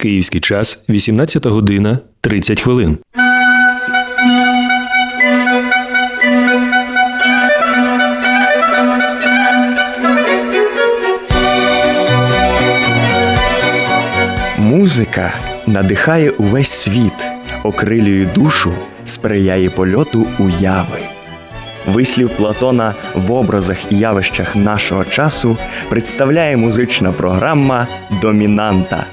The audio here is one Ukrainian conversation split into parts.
Київський час 18 година 30 хвилин. Музика надихає увесь світ, окрилює душу, сприяє польоту уяви. Вислів Платона в образах і явищах нашого часу представляє музична програма Домінанта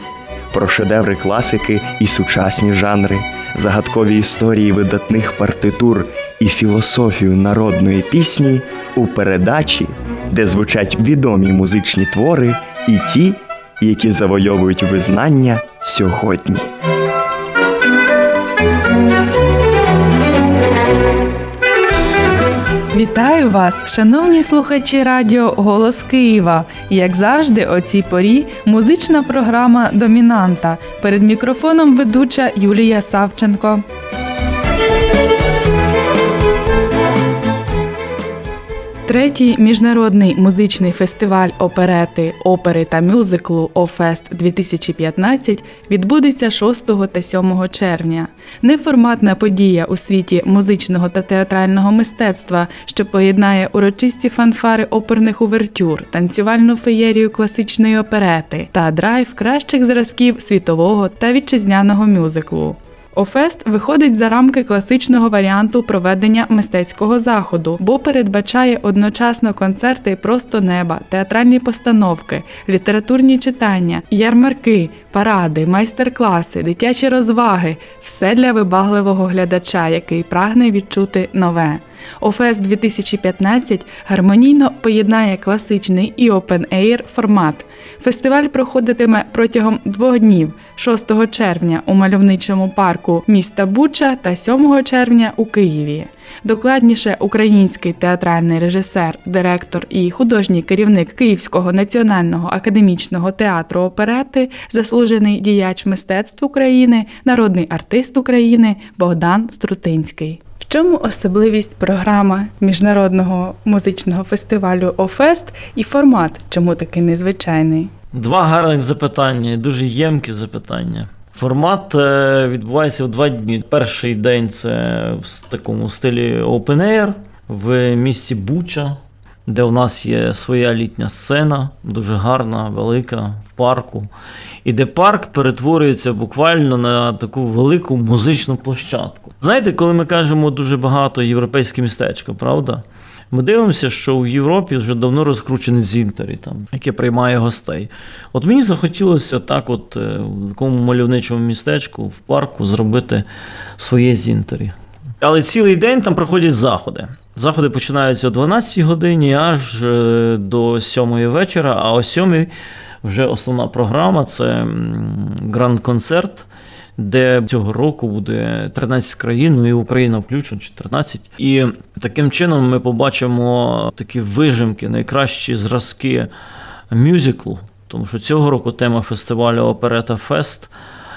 про шедеври класики і сучасні жанри, загадкові історії видатних партитур і філософію народної пісні у передачі, де звучать відомі музичні твори і ті, які завойовують визнання сьогодні. Вітаю вас, шановні слухачі радіо Голос Києва. Як завжди, о цій порі музична програма Домінанта. Перед мікрофоном ведуча Юлія Савченко. Третій міжнародний музичний фестиваль оперети, опери та мюзиклу «Офест 2015 відбудеться 6 та 7 червня. Неформатна подія у світі музичного та театрального мистецтва, що поєднає урочисті фанфари оперних увертюр, танцювальну феєрію класичної оперети та драйв кращих зразків світового та вітчизняного мюзиклу. Офест виходить за рамки класичного варіанту проведення мистецького заходу, бо передбачає одночасно концерти просто неба, театральні постановки, літературні читання, ярмарки, паради, майстер-класи, дитячі розваги все для вибагливого глядача, який прагне відчути нове. Офест 2015 гармонійно поєднає класичний і open-air формат. Фестиваль проходитиме протягом двох днів 6 червня у мальовничому парку міста Буча та 7 червня у Києві. Докладніше, український театральний режисер, директор і художній керівник Київського національного академічного театру оперети, заслужений діяч мистецтв України, народний артист України Богдан Струтинський. В чому особливість програми міжнародного музичного фестивалю Офест і формат, чому такий незвичайний? Два гарних запитання, дуже ємкі запитання. Формат е, відбувається в два дні. Перший день це в такому стилі open air в місті Буча, де в нас є своя літня сцена, дуже гарна, велика, в парку. І де парк перетворюється буквально на таку велику музичну площадку. Знаєте, коли ми кажемо дуже багато європейське містечко, правда? Ми дивимося, що в Європі вже давно розкручений Зінтері, там, яке приймає гостей. От мені захотілося так, от е, в такому мальовничому містечку, в парку, зробити своє Зінтері. Але цілий день там проходять заходи. Заходи починаються о 12 годині аж е, до 7 вечора, а о 7 вже основна програма це гранд-концерт де цього року буде 13 країн, ну і Україна включно 14. І таким чином ми побачимо такі вижимки, найкращі зразки мюзиклу. Тому що цього року тема фестивалю Оперета Фест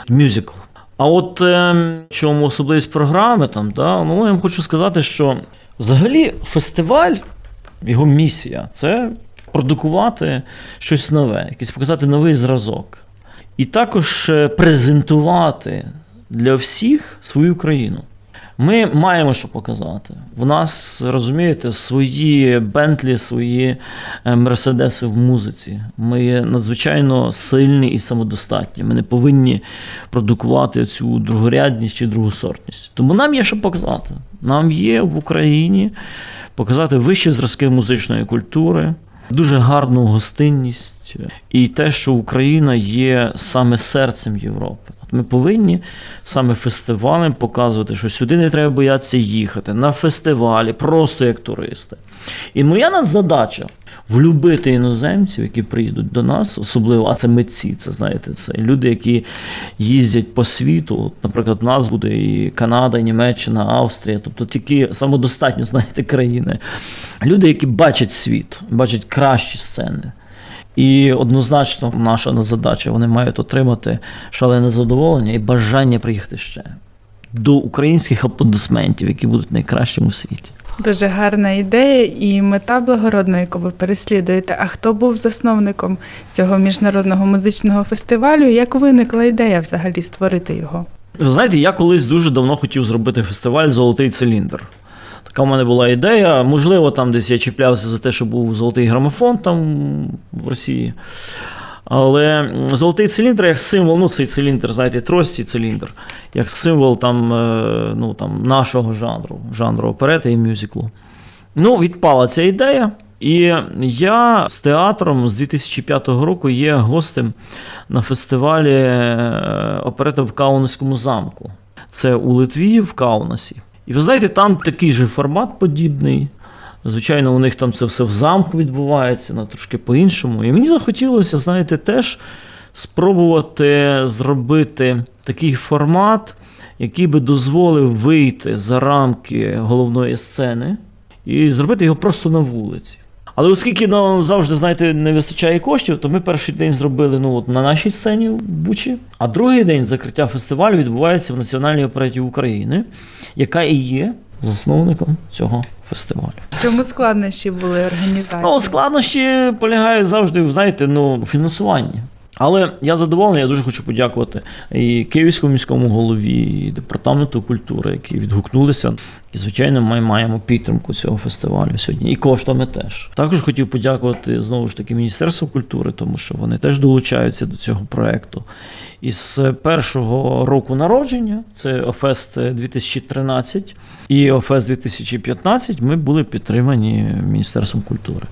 мюзикл. А от е, чому особливість програми там, да, ну я вам хочу сказати, що взагалі фестиваль, його місія це продукувати щось нове, якийсь показати новий зразок. І також е, презентувати для всіх свою країну. Ми маємо що показати. В нас, розумієте, свої Бентлі, свої е, Мерседеси в музиці. Ми є надзвичайно сильні і самодостатні. Ми не повинні продукувати цю другорядність чи другосортність. Тому нам є що показати. Нам є в Україні показати вищі зразки музичної культури дуже гарну гостинність і те, що Україна є саме серцем Європи. Ми повинні саме фестивалем показувати, що сюди не треба боятися їхати на фестивалі, просто як туристи. І моя задача влюбити іноземців, які приїдуть до нас, особливо, а це митці, це знаєте, це люди, які їздять по світу. От, Наприклад, у нас буде і Канада, і Німеччина, Австрія, тобто тільки самодостатні, знаєте, країни. Люди, які бачать світ, бачать кращі сцени. І однозначно наша задача, вони мають отримати шалене задоволення і бажання приїхати ще. до українських аплодисментів, які будуть найкращими в світі. Дуже гарна ідея і мета благородна, яку ви переслідуєте. А хто був засновником цього міжнародного музичного фестивалю? Як виникла ідея взагалі створити його? Ви знаєте, я колись дуже давно хотів зробити фестиваль Золотий циліндр. Така в мене була ідея. Можливо, там десь я чіплявся за те, що був золотий грамофон там в Росії. Але золотий циліндр як символ, ну цей циліндр, знаєте, трості циліндр, як символ там, е, ну, там, нашого жанру, жанру оперети і мюзиклу. Ну, відпала ця ідея. І я з театром з 2005 року є гостем на фестивалі е, оперета в Каунасському замку. Це у Литві в Каунасі. І ви знаєте, там такий же формат подібний. Звичайно, у них там це все в замку відбувається, на трошки по-іншому. І мені захотілося, знаєте, теж спробувати зробити такий формат, який би дозволив вийти за рамки головної сцени і зробити його просто на вулиці. Але оскільки нам завжди, знаєте, не вистачає коштів, то ми перший день зробили ну, от на нашій сцені в Бучі, а другий день закриття фестивалю відбувається в Національній опереті України, яка і є засновником цього фестивалю. Чому складнощі були організації? Ну, складнощі полягають завжди, знаєте, ну, у фінансуванні. Але я задоволений, я дуже хочу подякувати і Київському міському голові, і департаменту культури, які відгукнулися. І, звичайно, ми маємо підтримку цього фестивалю сьогодні. І коштами теж. Також хотів подякувати знову ж таки Міністерству культури, тому що вони теж долучаються до цього проекту. І з першого року народження, це ОФЕСТ 2013 і ОФЕСТ 2015, ми були підтримані Міністерством культури.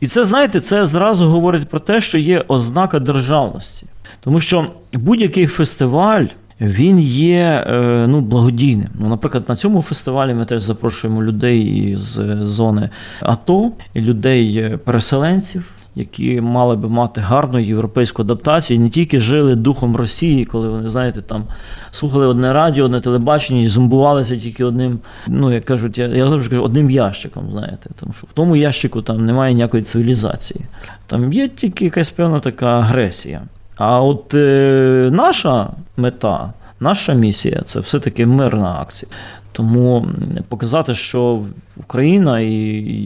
І це, знаєте, це зразу говорить про те, що є ознака державності. Тому що будь-який фестиваль. Він є е, ну, благодійним. Ну, наприклад, на цьому фестивалі ми теж запрошуємо людей з зони АТО, і людей е, які мали би мати гарну європейську адаптацію, і не тільки жили духом Росії, коли вони, знаєте, там слухали одне радіо, одне телебачення і зомбувалися тільки одним, ну як кажуть, я, я завжди кажу, одним ящиком, знаєте, тому що в тому ящику там немає ніякої цивілізації. Там є тільки якась певна така агресія. А от е, наша мета, наша місія це все-таки мирна акція. Тому показати, що Україна і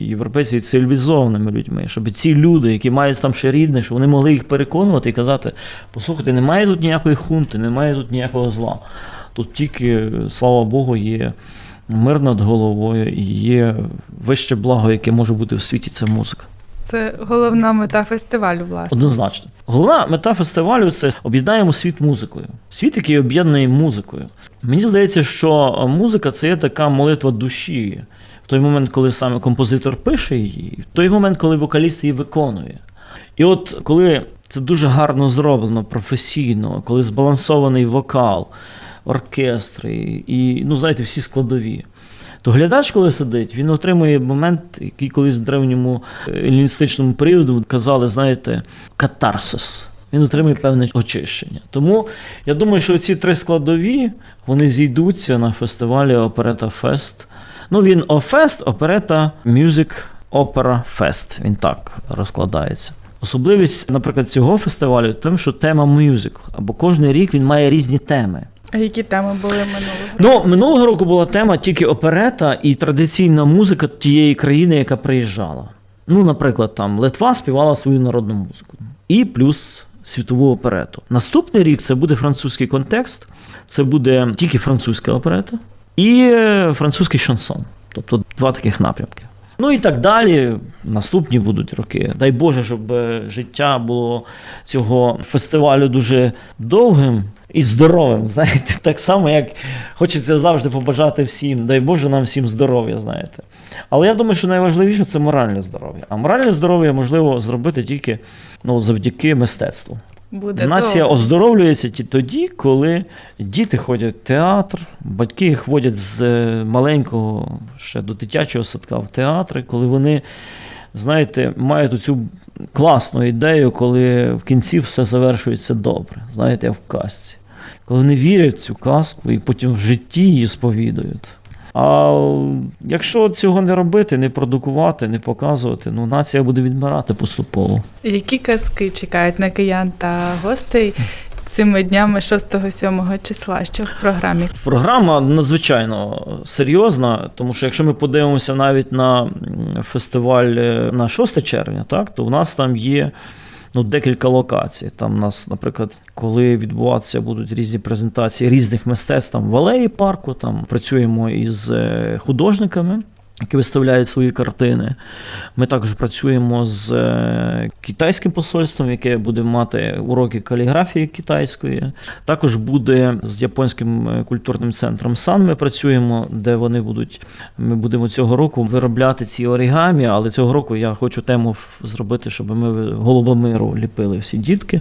європейці є цивілізованими людьми, щоб ці люди, які мають там ще рідне, щоб вони могли їх переконувати і казати: послухайте, немає тут ніякої хунти, немає тут ніякого зла. Тут тільки, слава Богу, є мир над головою і є вище благо, яке може бути в світі, це музика. Це головна мета фестивалю, власне. Однозначно. Головна мета фестивалю це об'єднаємо світ музикою. Світ, який об'єднує музикою. Мені здається, що музика це є така молитва душі. В той момент, коли саме композитор пише її, в той момент, коли вокаліст її виконує. І от коли це дуже гарно зроблено, професійно, коли збалансований вокал, оркестри і, ну, знаєте, всі складові. То глядач, коли сидить, він отримує момент, який колись в древньому е, еліністичному періоду казали, знаєте, катарсис. Він отримує певне очищення. Тому я думаю, що ці три складові вони зійдуться на фестивалі Оперета Фест. Ну, він Офест, Оперета Music Opera Fest. Він так розкладається. Особливість, наприклад, цього фестивалю тому, що тема мюзикл, або кожен рік він має різні теми. А які теми були минулого року? Ну, минулого року була тема тільки оперета і традиційна музика тієї країни, яка приїжджала. Ну, наприклад, там Литва співала свою народну музику. І плюс світову оперету. Наступний рік це буде французький контекст, це буде тільки французька оперета і е, французький шансон. Тобто два таких напрямки. Ну і так далі. Наступні будуть роки. Дай Боже, щоб е, життя було цього фестивалю дуже довгим і здоровим. Знаєте, так само, як хочеться завжди побажати всім. Дай Боже нам всім здоров'я, знаєте. Але я думаю, що найважливіше це моральне здоров'я. А моральне здоров'я можливо зробити тільки ну, завдяки мистецтву. Буде Нація довго. оздоровлюється тоді, коли діти ходять в театр, батьки їх водять з е, маленького ще до дитячого садка в театри, коли вони, знаєте, мають цю класну ідею, коли в кінці все завершується добре, знаєте, в казці. Коли вони вірять в цю казку і потім в житті її сповідують. А якщо цього не робити, не продукувати, не показувати, ну нація буде відмирати поступово. Які казки чекають на киян та гостей цими днями 6-7 числа, що в програмі. Програма надзвичайно серйозна, тому що якщо ми подивимося навіть на фестиваль е, на 6 червня, так, то в нас там є ну, декілька локацій. Там у нас, наприклад, коли відбуватися будуть різні презентації різних мистецтв, там в алеї парку, там працюємо із е, художниками. Які виставляють свої картини. Ми також працюємо з е, китайським посольством, яке буде мати уроки каліграфії китайської. Також буде з японським е, культурним центром Сан. Ми працюємо, де вони будуть. Ми будемо цього року виробляти ці орігамі, але цього року я хочу тему зробити, щоб ми голуба миру ліпили всі дітки.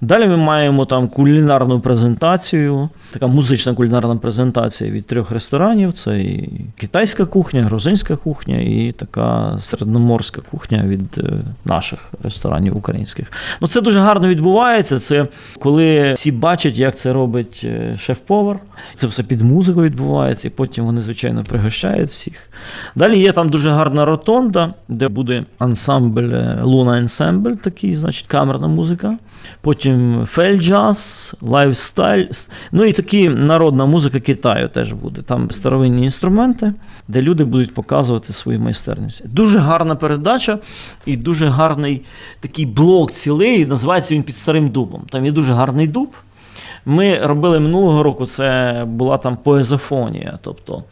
Далі ми маємо там кулінарну презентацію, така музична кулінарна презентація від трьох ресторанів: це і китайська кухня, грузинська кухня, і така середноморська кухня від е, наших ресторанів українських. Ну це дуже гарно відбувається. Це коли всі бачать, як це робить е, шеф-повар. Це все під музику відбувається, і потім вони, звичайно, пригощають всіх. Далі є там дуже гарна ротонда, де буде ансамбль е, Луна Ансамбль, такий, значить, камерна музика. Потім фельджаз, лайфстайл. Ну і такі народна музика Китаю теж буде. Там старовинні інструменти, де люди будуть показувати свою майстерність. Дуже гарна передача і дуже гарний такий блок цілий. Називається він під старим дубом. Там є дуже гарний дуб. Ми робили минулого року, це була там поезофонія, тобто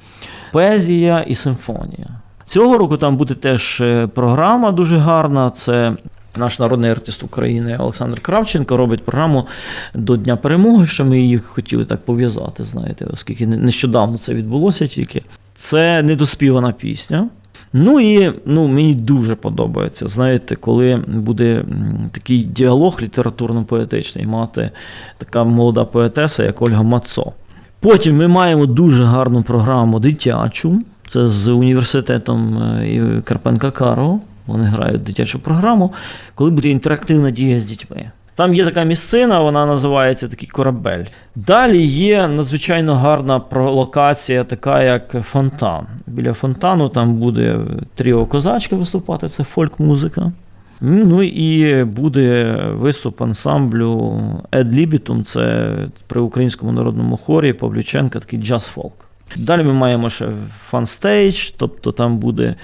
поезія і симфонія. Цього року там буде теж е, програма дуже гарна. Це наш народний артист України Олександр Кравченко робить програму до Дня перемоги, що ми її хотіли так пов'язати, знаєте, оскільки не- нещодавно це відбулося тільки. Це недоспівана пісня. Ну і ну, мені дуже подобається, знаєте, коли буде такий діалог літературно-поетичний мати така молода поетеса, як Ольга Мацо. Потім ми маємо дуже гарну програму дитячу. Це з університетом е, Карпенка Карого. Вони грають дитячу програму, коли буде інтерактивна дія з дітьми. Там є така місцина, вона називається такий корабель. Далі є надзвичайно гарна локація, така як фонтан. Біля фонтану там буде тріо козачка виступати, це фольк-музика. Ну і буде виступ ансамблю Ед Лібітум, це при українському народному хорі Павлюченка, такий джаз-фолк. Далі ми маємо ще фан-стейдж, тобто там буде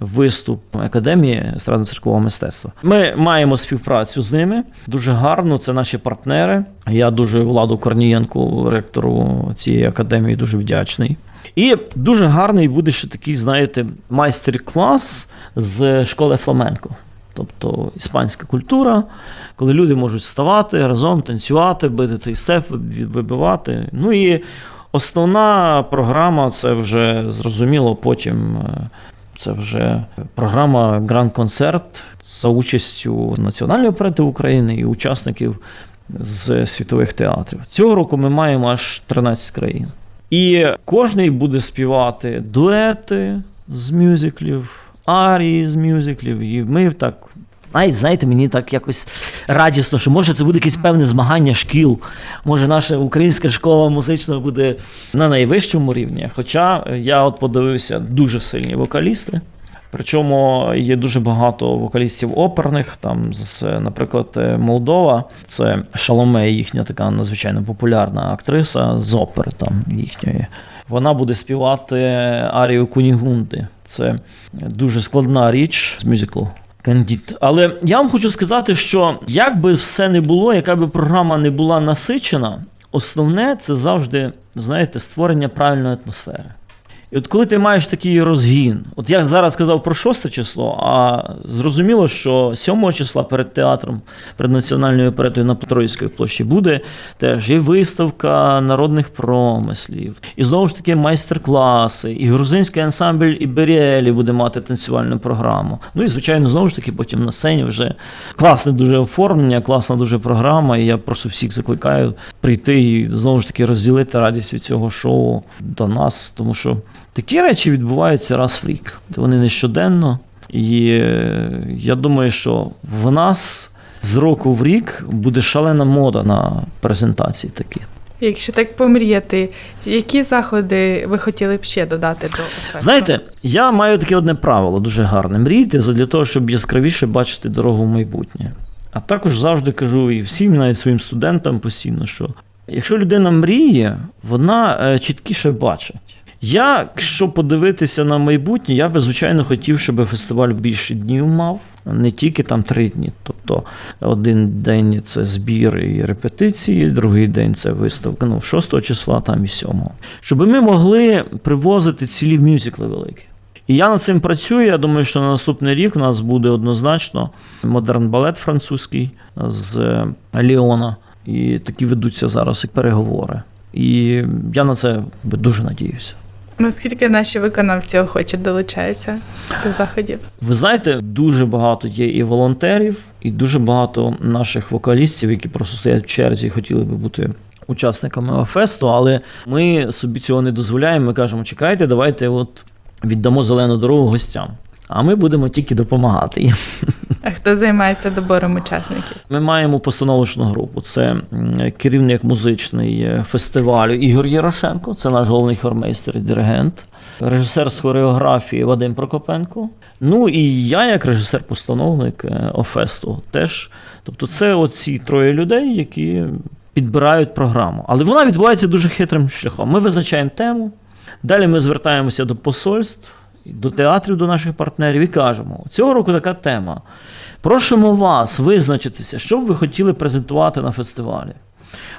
виступ Академії естрадно-циркового мистецтва. Ми маємо співпрацю з ними дуже гарно. Це наші партнери. Я дуже Владу Корнієнку, ректору цієї академії, дуже вдячний. І дуже гарний буде ще такий, знаєте, майстер-клас з школи фламенко. Тобто іспанська культура, коли люди можуть вставати разом, танцювати, бити цей степ, вибивати. Ну і основна програма це вже зрозуміло потім. е, Це вже програма Гранд-концерт за участю Національної оперети України і учасників з світових театрів. Цього року ми маємо аж 13 країн. І кожний буде співати дуети з мюзиклів, арії з мюзиклів. І ми так. Навіть, знаєте, мені так якось радісно, що може це буде якесь певне змагання шкіл. Може, наша українська школа музична буде на найвищому рівні. Хоча я от подивився дуже сильні вокалісти. Причому є дуже багато вокалістів оперних. Там, з, наприклад, Молдова, це Шаломе, їхня така надзвичайно популярна актриса з опери там їхньої. Вона буде співати арію Кунігунди. Це дуже складна річ з мюзиклу. Кандід. Але я вам хочу сказати, що як би все не було, яка би програма не була насичена, основне це завжди, знаєте, створення правильної атмосфери. І от коли ти маєш такий розгін, от я зараз сказав про 6 число, а зрозуміло, що 7 числа перед театром, перед національною оперетою на Петроївській площі буде теж і виставка народних промислів, і знову ж таки майстер-класи, і грузинський ансамбль Іберіелі буде мати танцювальну програму. Ну і звичайно, знову ж таки, потім на сцені вже класне дуже оформлення, класна дуже програма. І я просто всіх закликаю прийти і знову ж таки розділити радість від цього шоу до нас, тому що. Такі речі відбуваються раз в рік. Вони не щоденно. І е, я думаю, що в нас з року в рік буде шалена мода на презентації такі. Якщо так помріяти, які заходи ви хотіли б ще додати до фесту? Знаєте, я маю таке одне правило дуже гарне: мрійте для того, щоб яскравіше бачити дорогу в майбутнє. А також завжди кажу і всім, навіть своїм студентам постійно, що якщо людина мріє, вона е, чіткіше бачить. Я, якщо подивитися на майбутнє, я би звичайно хотів, щоб фестиваль більше днів мав, не тільки там три дні. Тобто один день це збір і репетиції, другий день це виставка, ну, 6 числа, там і 7. Щоб ми могли привозити цілі мюзикли великі. І я над цим працюю. Я думаю, що на наступний рік у нас буде однозначно модерн балет французький з е, Ліона. І такі ведуться зараз переговори. І я на це дуже надіюся. Наскільки наші виконавці охоче долучаються до заходів? Ви знаєте, дуже багато є і волонтерів, і дуже багато наших вокалістів, які просто стоять в черзі і хотіли би бути учасниками фесту, але ми собі цього не дозволяємо. Ми кажемо, чекайте, давайте от віддамо зелену дорогу гостям. А ми будемо тільки допомагати їм. А хто займається добором учасників? Ми маємо постановочну групу. Це керівник музичний е, фестивалю Ігор Ярошенко, це наш головний хормейстер і диригент, режисер з хореографії Вадим Прокопенко. Ну і я, як режисер-постановник е, Офесту, теж. Тобто, це оці троє людей, які підбирають програму. Але вона відбувається дуже хитрим шляхом. Ми визначаємо тему. Далі ми звертаємося до посольств, до театрів, до наших партнерів і кажемо: цього року така тема. Просимо вас визначитися, що б ви хотіли презентувати на фестивалі.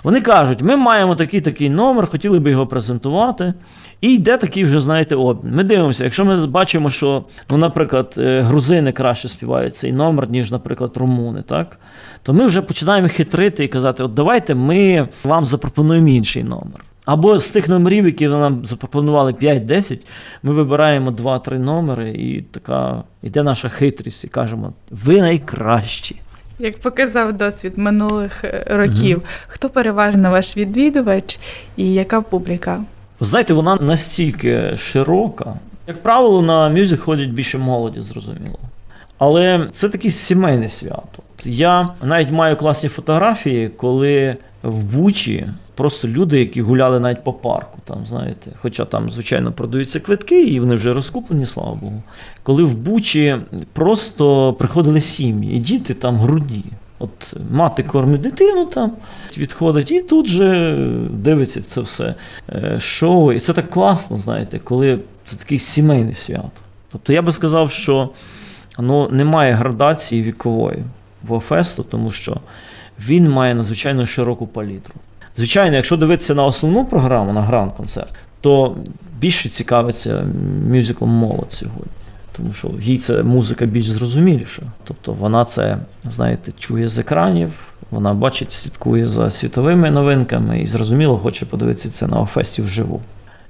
Вони кажуть, ми маємо такий такий номер, хотіли би його презентувати. І йде такий вже, знаєте, обмін. Ми дивимося, якщо ми бачимо, що, ну, наприклад, е, грузини краще співають цей номер, ніж, наприклад, румуни, так? то ми вже починаємо хитрити і казати: от давайте ми вам запропонуємо інший номер. Або з тих номерів, які нам запропонували 5-10, ми вибираємо 2-3 номери, і така йде наша хитрість, і кажемо: ви найкращі. Як показав досвід минулих е, років, хто переважно ваш відвідувач і яка публіка? Ви знаєте, вона настільки широка. Як правило, на мюзик ходять більше молоді, зрозуміло. Але це таке сімейне свято. Я навіть маю класні фотографії, коли в Бучі просто люди, які гуляли навіть по парку, там, знаєте, хоча там, звичайно, продаються квитки, і вони вже розкуплені, слава Богу. Коли в Бучі просто приходили сім'ї, і діти там грудні. От мати кормить дитину там, відходить, і тут же дивиться це все е, шоу. І це так класно, знаєте, коли це такий сімейне свято. Тобто я би сказав, що ну, немає градації вікової в фесту, тому що він має надзвичайно широку палітру. Звичайно, якщо дивитися на основну програму, на гранд-концерт, то більше цікавиться мюзиклом молодь сьогодні. Тому що їй це музика більш зрозуміліша. Тобто вона це, знаєте, чує з екранів, вона бачить, слідкує за світовими новинками і зрозуміло хоче подивитися це на Офесті вживу.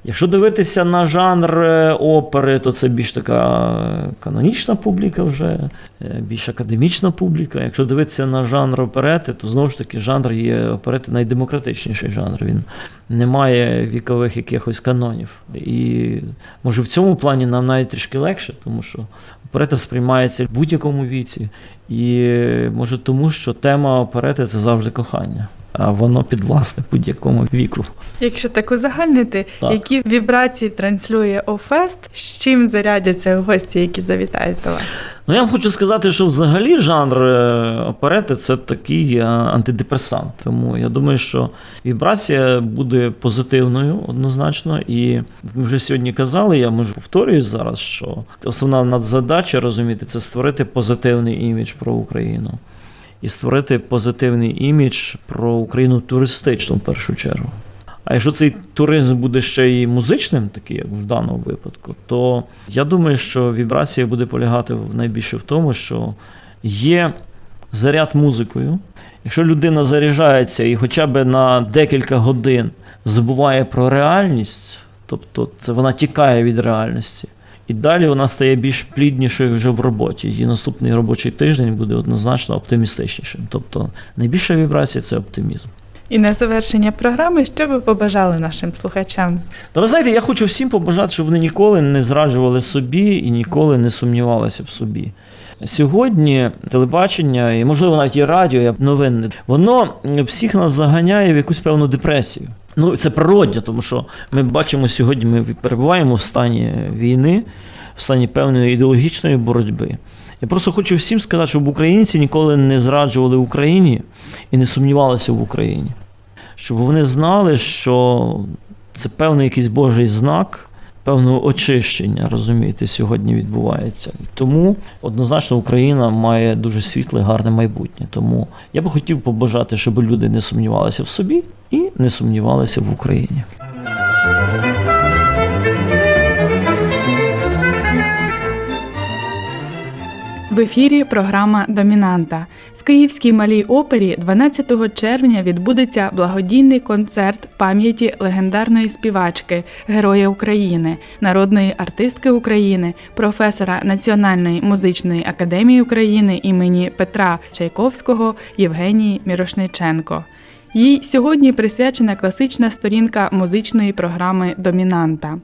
Якщо дивитися на жанр е, опери, то це більш така е, канонічна публіка вже, е, більш академічна публіка. Якщо дивитися на жанр оперети, то знову ж таки жанр є оперети найдемократичніший жанр. Він не має вікових якихось канонів. І може в цьому плані нам навіть трішки легше, тому що оперета сприймається в будь-якому віці. І може тому, що тема оперети це завжди кохання. А воно підвласне будь-якому віку. Якщо так узагальнити, Так. які вібрації транслює Офест, з чим зарядяться гості, які завітають до вас? Ну, я вам хочу сказати, що взагалі жанр е, оперети це такий е, антидепресант. Тому я думаю, що вібрація буде позитивною однозначно. І ми вже сьогодні казали, я можу повторюю зараз, що основна надзадача розуміти це створити позитивний імідж про Україну. І створити позитивний імідж про Україну туристичну в першу чергу. А якщо цей туризм буде ще й музичним, такий як в даному випадку, то я думаю, що вібрація буде полягати найбільше в тому, що є заряд музикою. Якщо людина заряджається і хоча б на декілька годин забуває про реальність, тобто це вона тікає від реальності, і далі вона стає більш пліднішою вже в роботі. Її наступний робочий тиждень буде однозначно оптимістичнішим. Тобто найбільша вібрація це оптимізм. І на завершення програми, що ви побажали нашим слухачам? Та ви знаєте, я хочу всім побажати, щоб вони ніколи не зраджували собі і ніколи не сумнівалися в собі. Сьогодні телебачення, і можливо навіть і радіо, і новини, воно всіх нас заганяє в якусь певну депресію. Ну, це природньо, тому що ми бачимо сьогодні, ми перебуваємо в стані війни, в стані певної ідеологічної боротьби. Я просто хочу всім сказати, щоб українці ніколи не зраджували Україні і не сумнівалися в Україні. Щоб вони знали, що це певний якийсь Божий знак, певного очищення, розумієте, сьогодні відбувається. Тому однозначно Україна має дуже світле, гарне майбутнє. Тому я би хотів побажати, щоб люди не сумнівалися в собі і не сумнівалися в Україні. В ефірі програма Домінанта. В Київській малій опері 12 червня відбудеться благодійний концерт пам'яті легендарної співачки, Героя України, народної артистки України, професора Національної музичної академії України імені Петра Чайковського Євгенії Мірошниченко. Їй сьогодні присвячена класична сторінка музичної програми Домінанта.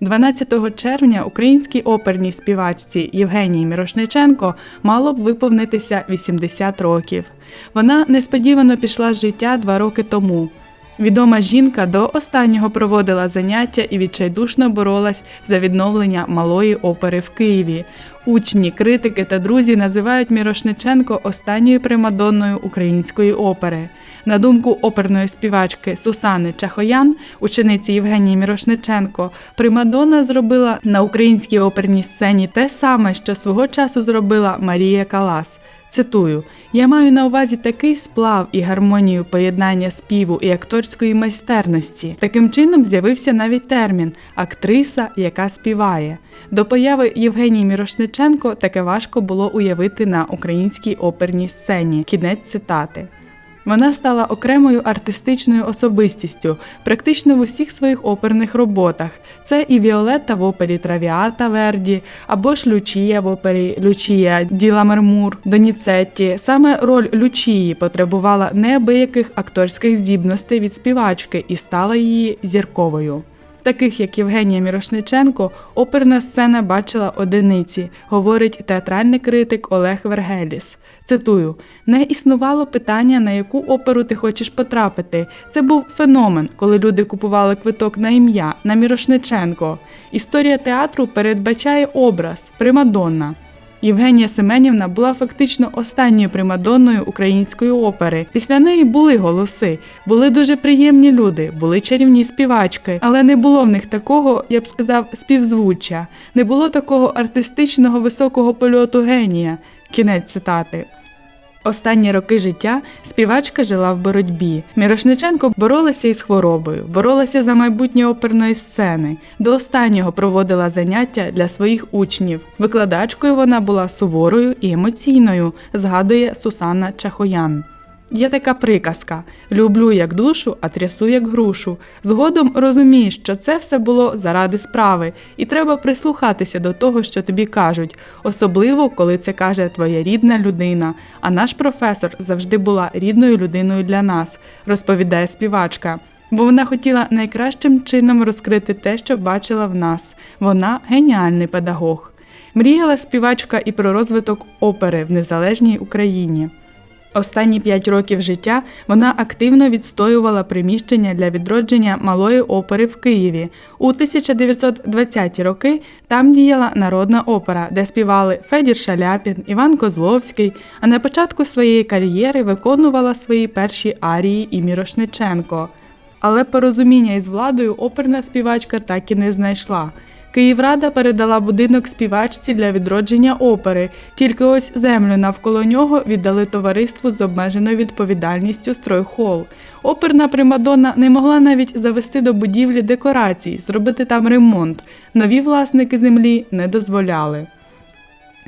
12 червня українській оперній співачці Євгенії Мірошниченко мало б виповнитися 80 років. Вона несподівано пішла з життя два роки тому. Відома жінка до останнього проводила заняття і відчайдушно боролась за відновлення малої опери в Києві. Учні, критики та друзі називають Мірошниченко останньою примадонною української опери. На думку оперної співачки Сусани Чахоян, учениці Євгенії Мірошниченко, примадонна зробила на українській оперній сцені те саме, що свого часу зробила Марія Калас. Цитую: я маю на увазі такий сплав і гармонію поєднання співу і акторської майстерності. Таким чином з'явився навіть термін актриса, яка співає. До появи Євгенії Мірошниченко таке важко було уявити на українській оперній сцені. Кінець цитати. Вона стала окремою артистичною особистістю практично в усіх своїх оперних роботах. Це і Віолетта в опері Травіата Верді, або ж Лючія в опері Лючія Діла Мермур Доніцетті. Саме роль Лючії потребувала неабияких акторських здібностей від співачки і стала її зірковою. Таких як Євгенія Мірошниченко, оперна сцена бачила одиниці, говорить театральний критик Олег Вергеліс. Цитую: не існувало питання, на яку оперу ти хочеш потрапити. Це був феномен, коли люди купували квиток на ім'я, на Мірошниченко. Історія театру передбачає образ Примадонна. Євгенія Семенівна була фактично останньою примадонною української опери. Після неї були голоси, були дуже приємні люди, були чарівні співачки, але не було в них такого, я б сказав, співзвуччя, не було такого артистичного високого польоту генія. Кінець цитати. Останні роки життя співачка жила в боротьбі. Мірошниченко боролася із хворобою, боролася за майбутнє оперної сцени. До останнього проводила заняття для своїх учнів. Викладачкою вона була суворою і емоційною, згадує Сусанна Чахоян. Є така приказка: люблю як душу, а трясу як грушу. Згодом розумієш, що це все було заради справи, і треба прислухатися до того, що тобі кажуть, особливо коли це каже твоя рідна людина. А наш професор завжди була рідною людиною для нас, розповідає співачка. Бо вона хотіла найкращим чином розкрити те, що бачила в нас. Вона геніальний педагог. Мріяла співачка і про розвиток опери в незалежній Україні. Останні п'ять років життя вона активно відстоювала приміщення для відродження малої опери в Києві. У 1920-ті роки там діяла народна опера, де співали Федір Шаляпін, Іван Козловський. А на початку своєї кар'єри виконувала свої перші арії і Мірошниченко. Але порозуміння із владою оперна співачка так і не знайшла. Київрада передала будинок співачці для відродження опери, тільки ось землю навколо нього віддали товариству з обмеженою відповідальністю Стройхол. Оперна примадонна не могла навіть завести до будівлі декорацій, зробити там ремонт. Нові власники землі не дозволяли.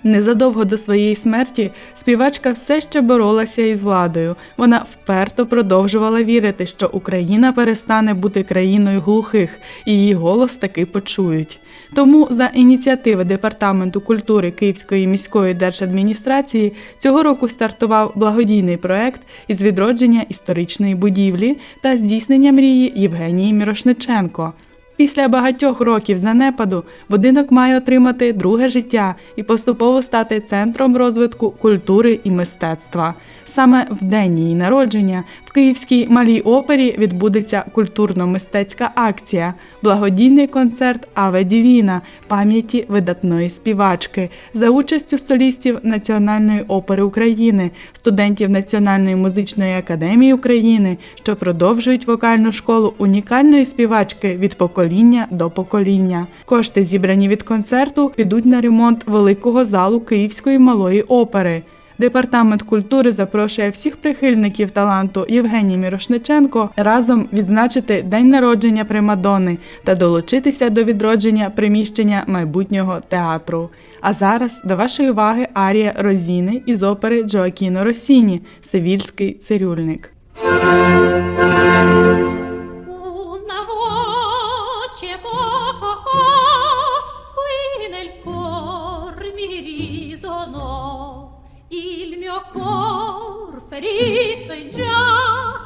Незадовго до своєї смерті співачка все ще боролася із владою. Вона вперто продовжувала вірити, що Україна перестане бути країною глухих, і її голос таки почують. Тому за ініціативи Департаменту культури Київської міської держадміністрації цього року стартував благодійний проект із відродження історичної будівлі та здійснення мрії Євгенії Мірошниченко. Після багатьох років занепаду будинок має отримати друге життя і поступово стати центром розвитку культури і мистецтва. Саме в день її народження Київській малій опері відбудеться культурно-мистецька акція, благодійний концерт Аве Дівіна пам'яті видатної співачки за участю солістів Національної опери України, студентів Національної музичної академії України, що продовжують вокальну школу унікальної співачки від покоління до покоління. Кошти, зібрані від концерту, підуть на ремонт великого залу Київської малої опери. Департамент культури запрошує всіх прихильників таланту Євгенії Мірошниченко разом відзначити день народження Примадонни та долучитися до відродження приміщення майбутнього театру. А зараз до вашої уваги арія Розіни із опери Джоакіно Росіні Севільський цирюльник. Qui il mio cor ferito in già.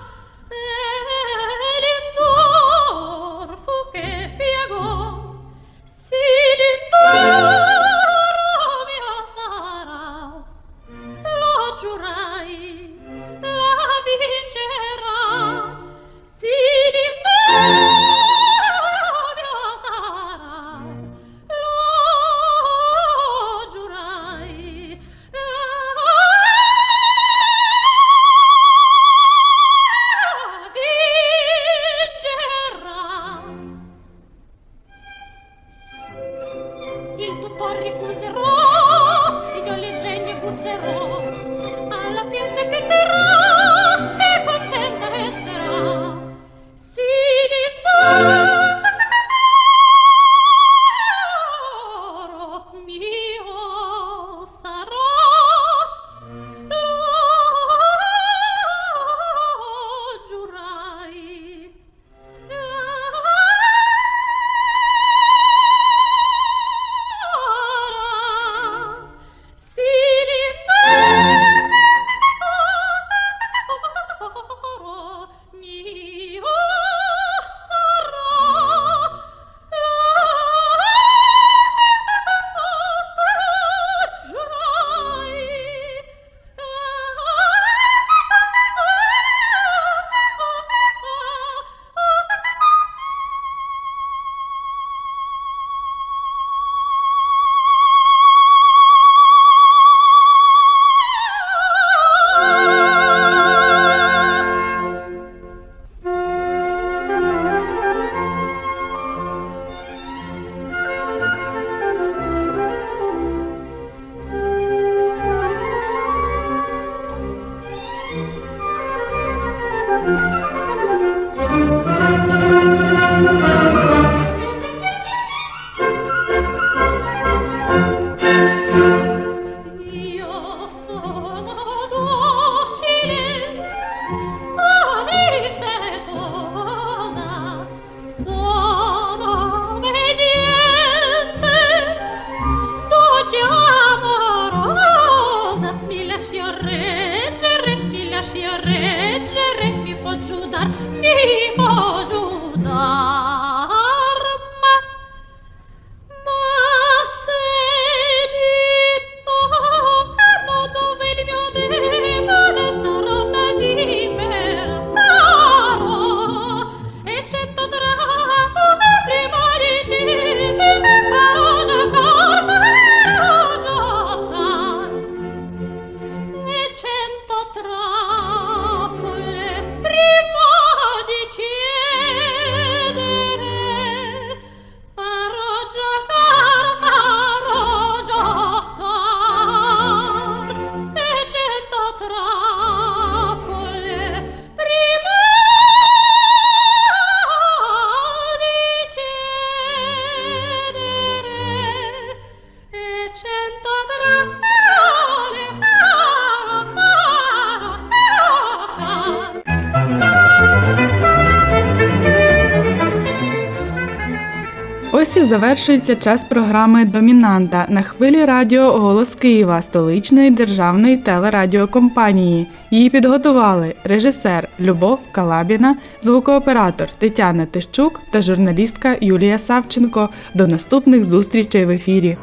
Ось і завершується час програми Домінанта на хвилі радіо Голос Києва столичної державної телерадіокомпанії. Її підготували режисер Любов Калабіна, звукооператор Тетяна Тищук та журналістка Юлія Савченко. До наступних зустрічей в ефірі.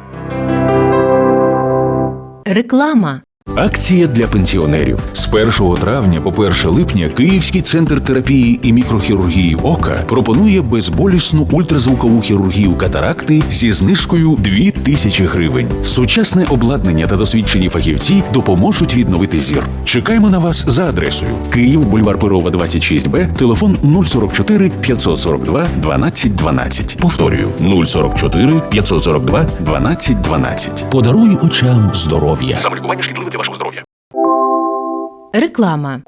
Реклама Акція для пенсіонерів з 1 травня по 1 липня Київський центр терапії і мікрохірургії ока пропонує безболісну ультразвукову хірургію катаракти зі знижкою 2000 гривень. Сучасне обладнання та досвідчені фахівці допоможуть відновити зір. Чекаємо на вас за адресою Київ, бульвар Перова, 26Б, телефон 044 542 12 12. Повторюю 044 542 12 12. Подаруй очам здоров'я. Самолікування шкідливе для вашого здоров'я. Реклама